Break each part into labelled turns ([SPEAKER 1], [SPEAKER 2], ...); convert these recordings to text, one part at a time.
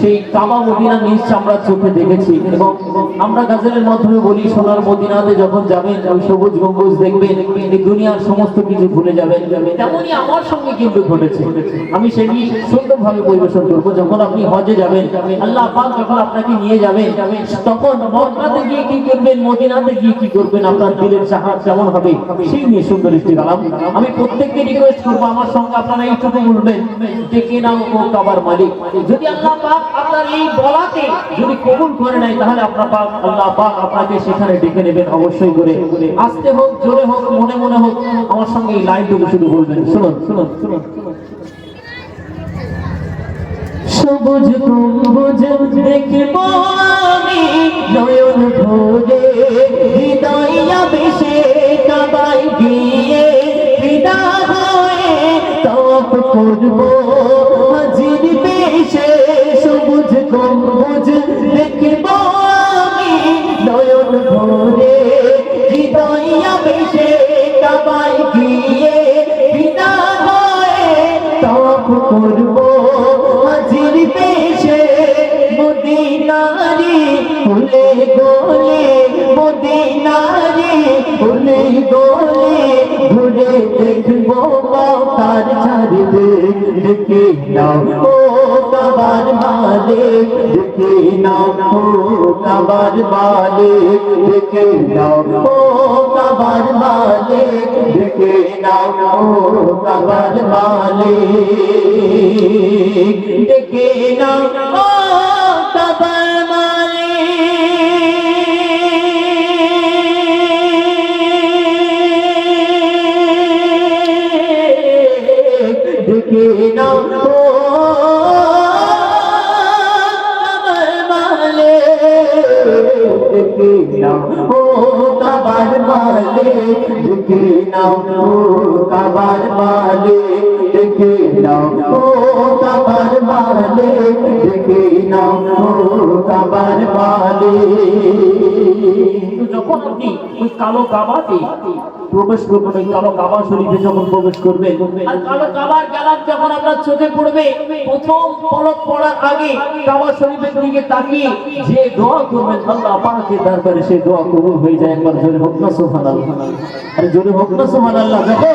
[SPEAKER 1] সেই কাবা মদিনা নিজ আমরা চোখে দেখেছি এবং আমরা গাজলের মাধ্যমে বলি, সোনার মদিনাতে যখন যাবেন, ওই সবুজ গম্বুজ দেখবেন, এই দুনিয়ার সমস্ত কিছু ভুলে যাবেন। তেমনই আমার সঙ্গে কিন্তু ঘটেছে। আমি সেটি সুন্দরভাবে পরিবেশন করব। যখন আপনি হজে যাবেন, আল্লাহ পাক যখন আপনাকে নিয়ে যাবেন, তখন মক্কাতে গিয়ে কি করবেন, মদিনাতে গিয়ে কি করবেন, আপনার দিলের সাহায্য কেমন হবে, সেই নিয়ে সুন্দর একটি কালাম। আমি প্রত্যেককে রিকোয়েস্ট করব, আমার সঙ্গে আপনারা এইটুকু বলবেন যে, কে ও কাবার মালিক? যদি আল্লাহ পাক আপনার এই বলাতে যদি কবুল করে নেয়, তাহলে আপনার পাক আল্লাহ পাক আপনাকে সেখানে ডেকে নেবেন, অবশ্যই করে। আসতে হোক, জোরে হোক, মনে মনে হোক, আমার সঙ্গে এই লাইনটুকু শুধু বলবেন শুনুন শুনুন শুনুন। সবুজ গম্বুজ দেখব আমি নয়ন ভরে হৃদয় বেশে কাবাই গিয়ে বিদা হয়ে তপ করব। হাজির বেশে সবুজ গম্বুজ দেখব আমি নয়ন ভরে। হৃদয় বেশে কাবাই গিয়ে বিদা হয়ে তপ করব। হাজির পেশে মদিনারি ফুলে গোলে, মদিনারি ফুলে গোলে। ঘুরে দেখব কার ছাড়বে দেখে মালে দেখে নাও ও কাবার বালে দেখে নাও ও কাবার বালে দেখে নাও কাবার বালে দেখে নাও নাও কাবার মালে দেখে নাও। কাবার মালে দেখে নাও কাবার মালে যখন আপনি কালো কাবাতে প্রবেশ করবেন ওই কালো কাবা শরীফে যখন প্রবেশ করবে, আর কালো কাবার গেলাম যখন আপনার চোখে পড়বে, প্রথম পলক পড়ার আগে কাবা শরীফের দিকে তাকিয়ে যে দোয়া করবেন, আল্লাহ আপনাকে দরবারে সেই দোয়া কবুল হয়ে যায়। একবার জোরে হোক না, সুবহানাল্লাহ। আরে জোরে হোক না, সুবহানাল্লাহ। যখন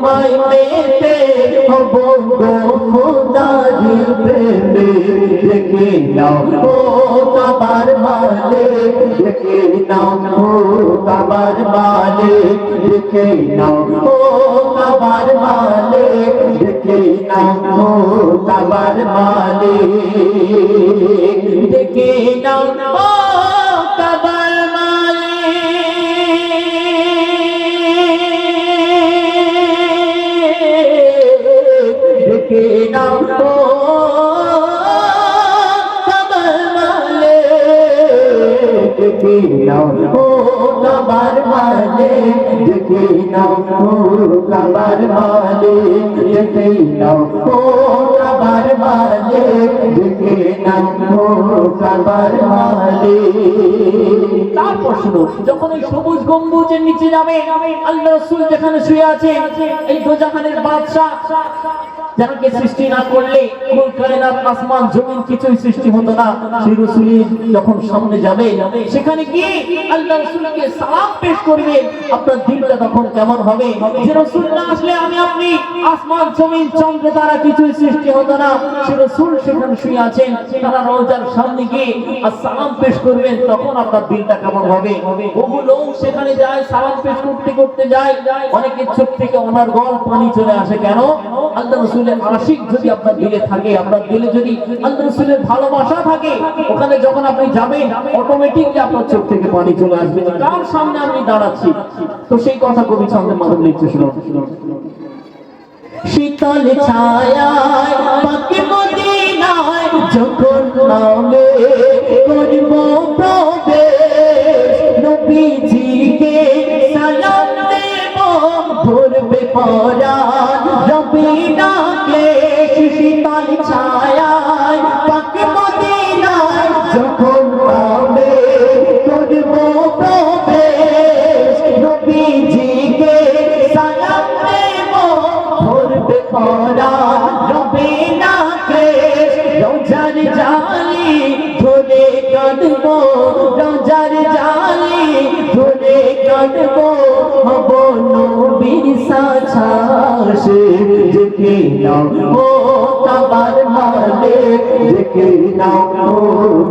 [SPEAKER 1] সময় মেতে হব গো খোদারি প্রেমে দেখে নাও। ও কাবার মালে দেখে নাও। ও কাবার মালে দেখে নাও। ও কাবার মালে দেখে নাও। ও কাবার মালে দেখে নাও। ও তারপর শুনো, যখন এই সবুজ গম্বুজের নিচে যাবে, আল্লাহ রসুল যেখানে শুয়ে আছে, এই দোজাহানের বাদশাহ যাকে সৃষ্টি না করলে আসমান, জমিন কিছুই সৃষ্টি হতো না। সেই রসুল যখন সামনে যাবে, সেখানে আল্লাহ রসুলকে সালাম পেশ করবে, আপনার দিনটা তখন কেমন হবে? যে রসুল না আসলে আমি আপনি আসমান, জমিন, চন্দ্র তারা কিছুই সৃষ্টি হতো না। সে রসুল সেখানে শুয়ে আছেন, তারা রোজার সামনে গিয়ে আর সালাম পেশ করবেন, তখন আপনার দিনটা কেমন হবে? বহু লোক সেখানে যায়, সালাম পেশ করতে করতে যায়। চোখ থেকে ওনার গল পানি চলে আসে কেন? আল্লাহ রসুলের আশিক যদি আপনার দিলে থাকে, আপনার দিলে যদি আল্লাহ রসুলের ভালোবাসা থাকে, ওখানে যখন আপনি যাবেন অটোমেটিকলি আপনার চোখ থেকে পানি চলে আসবে কার সামনে আমি দাঁড়াচ্ছি? তো সেই কথা কবি সামনে মাধব লিখছে, শুনুন। শীতল ছায়ায় পাখি মদিনায় যখন নামে পরা রবে না কেশ রোজার জালি ধরে কাঁদব। রোজার জালি ধরে কাঁদব। হব নবীর সাছাসে যেকে নাও ও কাবার মালে দেখি নাও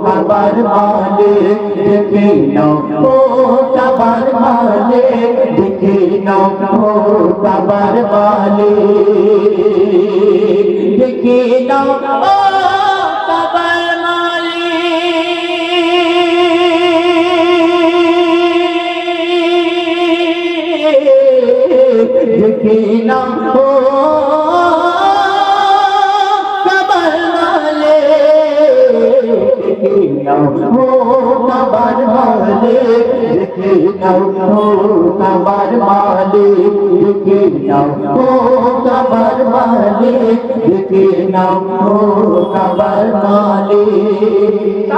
[SPEAKER 1] বাবার মালে দেখি নাও বাবার মালে দেখি নাও বাবার মালে দেখি নাও। কবর মালিক ডেকে নাও ও কবর মালিক ডেকে নাও ও কবর মালিক